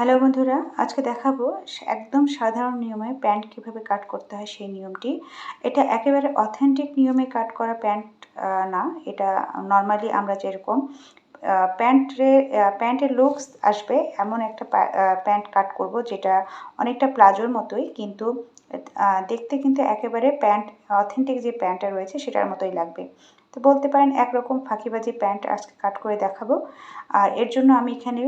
Hello বন্ধুরা, আজকে দেখাবো একদম সাধারণ নিয়মে প্যান্ট কীভাবে কাট করতে হয় সেই নিয়মটি। এটা একেবারে অথেন্টিক নিয়মে কাট করা প্যান্ট না, এটা নর্মালি আমরা যেরকম প্যান্টে প্যান্টের লুকস আসবে এমন একটা প্যান্ট কাট করব যেটা অনেকটা প্লাজোর মতোই, কিন্তু দেখতে কিন্তু একেবারে প্যান্ট অথেন্টিক যে প্যান্টটা রয়েছে সেটার মতোই লাগবে। তো বলতে পারেন একরকম ফাঁকিবাজি প্যান্ট আজকে কাট করে দেখাবো। আর এর জন্য আমি এখানে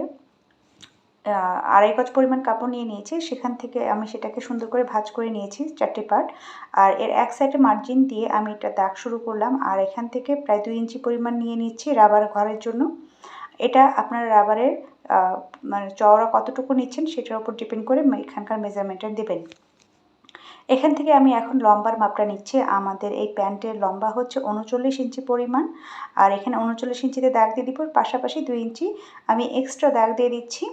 আড়াই গজ পরিমাণ কাপড় নিয়ে নিয়েছি। সেখান থেকে আমি সেটাকে সুন্দর করে ভাজ করে নিয়েছি চারটে পার্ট আর এর এক সাইডে মার্জিন দিয়ে আমি এটা দাগ শুরু করলাম। আর এখান থেকে প্রায় দুই ইঞ্চি পরিমাণ নিয়ে নিচ্ছি রাবার ঘরের জন্য। এটা আপনার রাবারের মানে চওড়া কতটুকু নিচ্ছেন সেটার উপর ডিপেন্ড করে এখানকার মেজারমেন্টটা দেবেন। এখান থেকে আমি এখন লম্বার মাপটা নিচ্ছি। আমাদের এই প্যান্টের লম্বা হচ্ছে উনচল্লিশ ইঞ্চি পরিমাণ। আর এখানে উনচল্লিশ ইঞ্চিতে দাগ দিয়ে দিব। পাশাপাশি দুই ইঞ্চি আমি এক্সট্রা দাগ দিয়ে দিচ্ছি।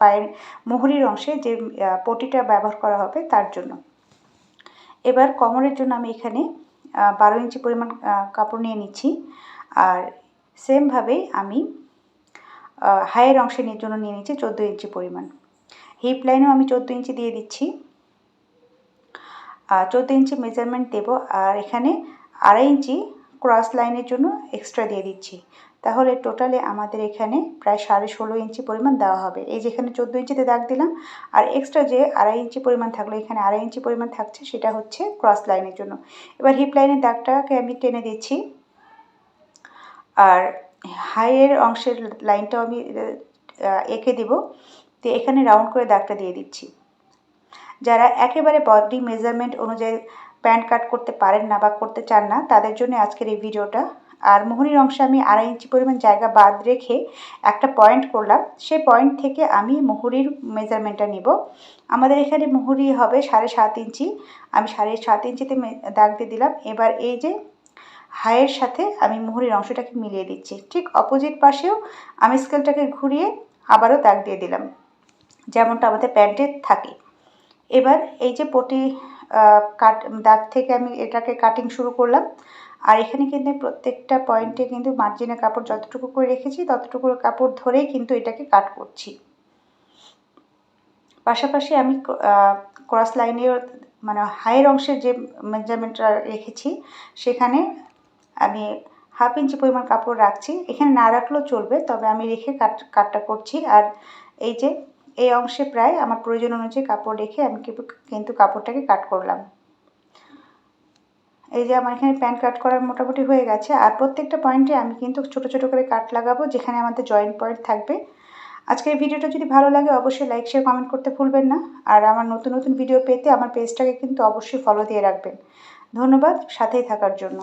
পায়ের মুহুরির অংশে যে পটিটা ব্যবহার করা হবে তার জন্য। এবার কোমরের জন্য আমি এখানে বারো ইঞ্চি পরিমাণ কাপড় নিয়ে নিচ্ছি। আর সেমভাবে আমি হায়ের অংশের জন্য নিয়ে নিচ্ছি চোদ্দ ইঞ্চি পরিমাণ। হিপ লাইনেও আমি চোদ্দ ইঞ্চি দিয়ে দিচ্ছি। চোদ্দ ইঞ্চি মেজারমেন্ট দেব। আর এখানে আড়াই ইঞ্চি ক্রস লাইনের জন্য এক্সট্রা দিয়ে দিচ্ছি। তাহলে টোটালে আমাদের এখানে প্রায় সাড়ে ষোলো ইঞ্চি পরিমাণ দেওয়া হবে। এই যেখানে চোদ্দ ইঞ্চিতে দাগ দিলাম, আর এক্সট্রা যে আড়াই ইঞ্চি পরিমাণ থাকল, এখানে আড়াই ইঞ্চি পরিমাণ থাকছে, সেটা হচ্ছে ক্রস লাইনের জন্য। এবার হিপ লাইনের দাগটাকে আমি টেনে দিচ্ছি। আর হাইয়ের অংশের লাইনটাও আমি এঁকে দেব। তো এখানে রাউন্ড করে দাগটা দিয়ে দিচ্ছি। যারা একেবারে বডি মেজারমেন্ট অনুযায়ী প্যান্ট কাট করতে পারেন না বা করতে চান না, তাদের জন্য আজকের এই ভিডিওটা আর মোহরির অংশে আমি আড়াই ইঞ্চি পরিমাণ জায়গা বাদ রেখে একটা পয়েন্ট করলাম। সেই পয়েন্ট থেকে আমি মোহরির মেজারমেন্টটা নিব। আমাদের এখানে মোহরি হবে সাড়ে সাত ইঞ্চি। আমি সাড়ে সাত ইঞ্চিতে দাগ দিয়ে দিলাম। এবার এই যে হায়ের সাথে আমি মোহরির অংশটাকে মিলিয়ে দিচ্ছি। ঠিক অপোজিট পাশেও আমি স্কেলটাকে ঘুরিয়ে আবারও দাগ দিয়ে দিলাম। যেমনটা আমাদের প্যান্টে থাকে। এবার এই যে পটি কাট দাগ থেকে আমি এটাকে কাটিং শুরু করলাম। আর এখানে কিন্তু প্রত্যেকটা পয়েন্টে কিন্তু মার্জিনের কাপড় যতটুকু করে রেখেছি, ততটুকু কাপড় ধরেই কিন্তু এটাকে কাট করছি। পাশাপাশি আমি ক্রস লাইনের মানে হাইয়ের অংশের যে মেজারমেন্টটা রেখেছি, সেখানে আমি হাফ ইঞ্চি পরিমাণ কাপড় রাখছি। এখানে না রাখলেও চলবে, তবে আমি রেখে কাট কাটটা করছি। আর এই যে, এই অংশে প্রায় আমার প্রয়োজন অনুযায়ী কাপড় রেখে আমি কিন্তু কাপড়টাকে কাট করলাম। এই যে আমার এখানে প্যান্ট কাট করার মোটামুটি হয়ে গেছে। আর প্রত্যেকটা পয়েন্টে আমি কিন্তু ছোট ছোট করে কাট লাগাবো, যেখানে আমাদের জয়েন্ট পয়েন্ট থাকবে। আজকের ভিডিওটা যদি ভালো লাগে, অবশ্যই লাইক, শেয়ার, কমেন্ট করতে ভুলবেন না। আর আমার নতুন নতুন ভিডিও পেতে আমার পেজটাকে কিন্তু অবশ্যই ফলো দিয়ে রাখবেন। ধন্যবাদ, সাথেই থাকার জন্য।